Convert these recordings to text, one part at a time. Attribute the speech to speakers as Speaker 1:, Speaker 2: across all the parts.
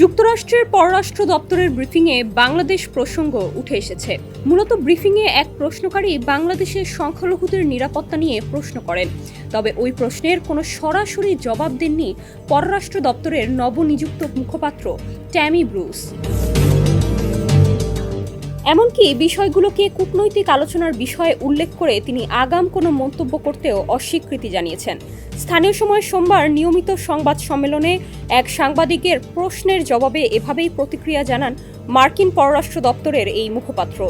Speaker 1: যুক্তরাষ্ট্রের পররাষ্ট্র দপ্তরের ব্রিফিংয়ে বাংলাদেশ প্রসঙ্গ উঠে এসেছে। মূলত ব্রিফিংয়ে এক প্রশ্নকারী বাংলাদেশের সংখ্যালঘুদের নিরাপত্তা নিয়ে প্রশ্ন করেন। তবে ওই প্রশ্নের কোনো সরাসরি জবাব দেননি পররাষ্ট্র দপ্তরের নবনিযুক্ত মুখপাত্র ট্যামি ব্রুস। এমনকি বিষয়গুলোকে কূটনৈতিক আলোচনার বিষয়ে উল্লেখ করে তিনি আগাম কোনো মন্তব্য করতেও অস্বীকৃতি জানিয়েছেন। স্থানীয় সময় সোমবার নিয়মিত সংবাদ সম্মেলনে এক সাংবাদিকের প্রশ্নের জবাবে এভাবেই প্রতিক্রিয়া জানান মার্কিন পররাষ্ট্র দপ্তরের এই মুখপাত্র।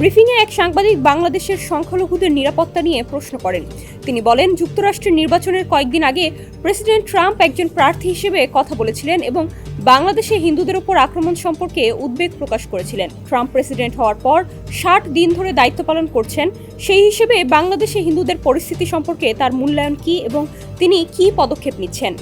Speaker 1: ব্রিফিংয়ে এক সাংবাদিক বাংলাদেশের সংখ্যালঘুদের নিরাপত্তা নিয়ে প্রশ্ন করেন। তিনি বলেন, যুক্তরাষ্ট্রের নির্বাচনের কয়েকদিন আগে প্রেসিডেন্ট ট্রাম্প একজন প্রার্থী হিসেবে কথা বলেছিলেন এবং বাংলাদেশে হিন্দুদের উপর আক্রমণ সম্পর্কে উদ্বেগ প্রকাশ করেছিলেন। ট্রাম্প প্রেসিডেন্ট হওয়ার পর ষাট দিন ধরে দায়িত্ব পালন করছেন। সেই হিসেবে বাংলাদেশে হিন্দুদের পরিস্থিতি সম্পর্কে তার মূল্যায়ন কি এবং তিনি কি পদক্ষেপ নিচ্ছেন?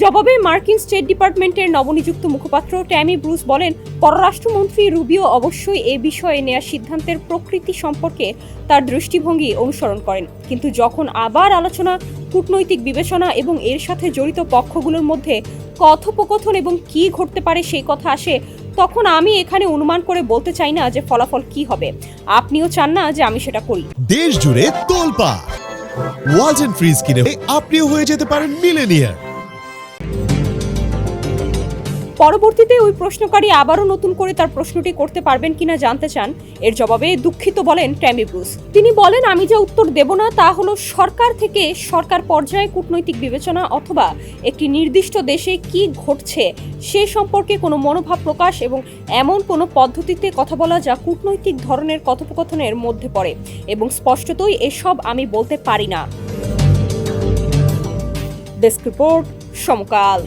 Speaker 1: জবাবে মার্কিন স্টেট ডিপার্টমেন্টের নবনিযুক্ত মুখপাত্র ট্যামি ব্রুস বলেন, পররাষ্ট্রমন্ত্রী রুবিও অবশ্যই এ বিষয়ে নেওয়া সিদ্ধান্তের প্রকৃতি সম্পর্কে তার দৃষ্টিভঙ্গি অনুসরণ করেন। কিন্তু যখন আবার আলোচনা কূটনৈতিক বিবেচনা এবং এর সাথে জড়িত পক্ষগুলোর মধ্যে কথোপকথন এবং কি ঘটতে পারে সেই কথা আসে, তখন আমি এখানে অনুমান করে বলতে চাই না যে ফলাফল কি হবে। আপনিও চান না যে আমি সেটা করি।
Speaker 2: দেশ জুড়ে তোলপা ওয়াজ ফ্রিজ কিনে আপনিও হয়ে যেতে পারেন মিলেনিয়ার।
Speaker 1: পরবর্তীতে ওই প্রশ্নকারী আবারও নতুন করে তার প্রশ্নটি করতে পারবেন কিনা জানতে চান, এর জবাবে দুঃখিত বলেন ট্যামি ব্রুস। তিনি বলেন, আমি যা উত্তর দেব না তা হলো সরকার থেকে সরকার পর্যায়ে কূটনৈতিক বিবেচনা অথবা একটি নির্দিষ্ট দেশে কি ঘটছে সে সম্পর্কে কোনো মনোভাব প্রকাশ এবং এমন কোনো পদ্ধতিতে কথা বলা যা কূটনৈতিক ধরনের কথোপকথনের মধ্যে পড়ে এবং স্পষ্টতই এসব আমি বলতে পারি না। Desk report Samakal.